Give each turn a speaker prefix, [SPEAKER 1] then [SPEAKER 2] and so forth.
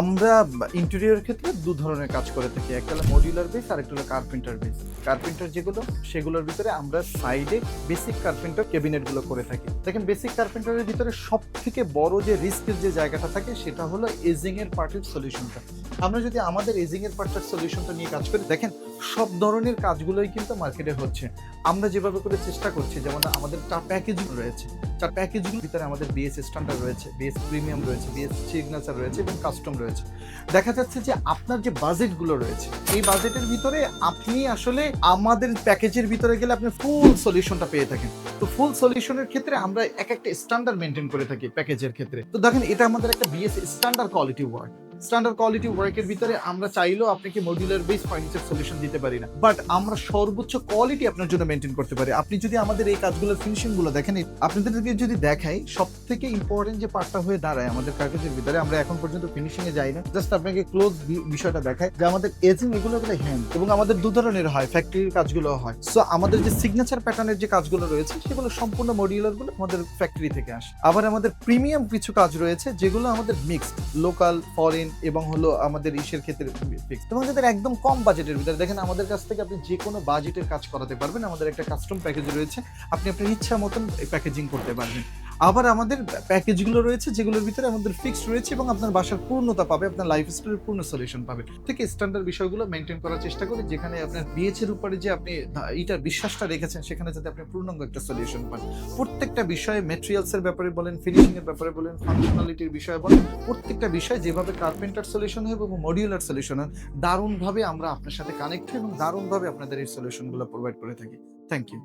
[SPEAKER 1] আমরা ইন্টেরিয়র ক্ষেত্রে দু ধরনের কাজ করে থাকি। একটা হলো মডিউলার বেস আর একটা হলো কার্পেন্টার বেস কার্পেন্টার যেগুলো, সেগুলোর ভিতরে আমরা সাইডে বেসিক কার্পেন্টার ক্যাবিনেটগুলো করে থাকি। দেখেন বেসিক কার্পেন্টারের ভিতরে সব থেকে বড় যে রিস্কের যে জায়গাটা থাকে, সেটা হলো এজিং এর পার্টের সলিউশনটা আমরা যদি আমাদের এজিং এর পার্টের সলিউশনটা নিয়ে কাজ করি, দেখেন, সব ধরনের কাজগুলোই কিন্তু মার্কেটে হচ্ছে। আমরা যেভাবে করে চেষ্টা করছি, যেমন আমাদের চার প্যাকেজ রয়েছে। চার প্যাকেজগুলোর ভিতরে আমাদের বিএস স্ট্যান্ডার্ড রয়েছে বিএস প্রিমিয়াম রয়েছে বিএস সিগনেচার রয়েছে এবং কাস্টম রয়েছে। দেখা যাচ্ছে যে আপনার যে বাজেটগুলো রয়েছে, এই বাজেটের ভিতরে আপনি আসলে আমাদের প্যাকেজের ভিতরে গেলে আপনি ফুল সলিউশনটা পেয়ে থাকেন। তো ফুল সলিউশনের ক্ষেত্রে আমরা এক একটা স্ট্যান্ডার্ড মেনটেন করে থাকি প্যাকেজের ক্ষেত্রে। তো দেখেন, এটা আমাদের একটা BS standard quality work standard quality ওয়ার্কের ভিতরে আমরা চাইলেও আপনাকে মডিউলার বেস ফার্নিচার সলিউশন দিতে পারি না। বাট আমরা সর্বোচ্চ কোয়ালিটি আপনার জন্য মেনটেন করতে পারি। আপনি যদি আমাদের এই কাজগুলোর ফিনিশিংগুলো দেখেন আপনাদেরকে যদি দেখাই সব থেকে ইম্পর্টেন্ট যে পার্টটা হয়ে দাঁড়ায় আমাদের কাগজের ভিতরে, আমরা এখন পর্যন্ত ফিনিশিং এ যাই না জাস্ট আপনাকে ক্লোজ বিষয়টা দেখায় যে আমাদের এজিং এগুলো হলো হ্যান্ড এবং আমাদের দু ধরনের হয় ফ্যাক্টরির কাজগুলো হয়। সো আমাদের যে সিগনেচার প্যাটার্নের যে কাজগুলো রয়েছে, সেগুলো সম্পূর্ণ মডিউলারগুলো আমাদের ফ্যাক্টরি থেকে আসে। আবার আমাদের প্রিমিয়াম কিছু কাজ রয়েছে, যেগুলো আমাদের মিক্সড লোকাল ফরেন এবং হলো আমাদের ইসের ক্ষেত্রে তোমাদের একদম কম বাজেটের ভিতরে। দেখেন, আমাদের কাছ থেকে আপনি যে কোনো বাজেটের কাজ করাতে পারবেন। আমাদের একটা কাস্টম প্যাকেজ রয়েছে। আপনি আপনার ইচ্ছা মতন প্যাকেজিং করতে পারবেন। আবার আমাদের প্যাকেজগুলো রয়েছে, যেগুলোর ভিতরে আমাদের ফিক্সড রয়েছে এবং আপনার বাসার পূর্ণতা পাবে, আপনার লাইফ স্টাইলের পূর্ণ সলিউশন পাবে। ঠিক স্ট্যান্ডার্ড বিষয়গুলো মেনটেন করার চেষ্টা করি, যেখানে আপনার বিএচের উপরে যে আপনি এইটার বিশ্বাসটা রেখেছেন, সেখানে যাতে আপনি পূর্ণাঙ্গ একটা সলিউশন পান। প্রত্যেকটা বিষয়ে মেটেরিয়ালসের ব্যাপারে বলেন ফিনিশিংয়ের ব্যাপারে বলেন ফাংশনালিটির বিষয়ে বলেন, প্রত্যেকটা বিষয় যেভাবে কার্পেন্টার সলিউশন হয় এবং মডিউলার সলিউশন হয় দারুণভাবে আমরা আপনার সাথে কানেক্ট হই এবং দারুণভাবে আপনাদের এই সলিউশনগুলো প্রোভাইড করে থাকি। Thank you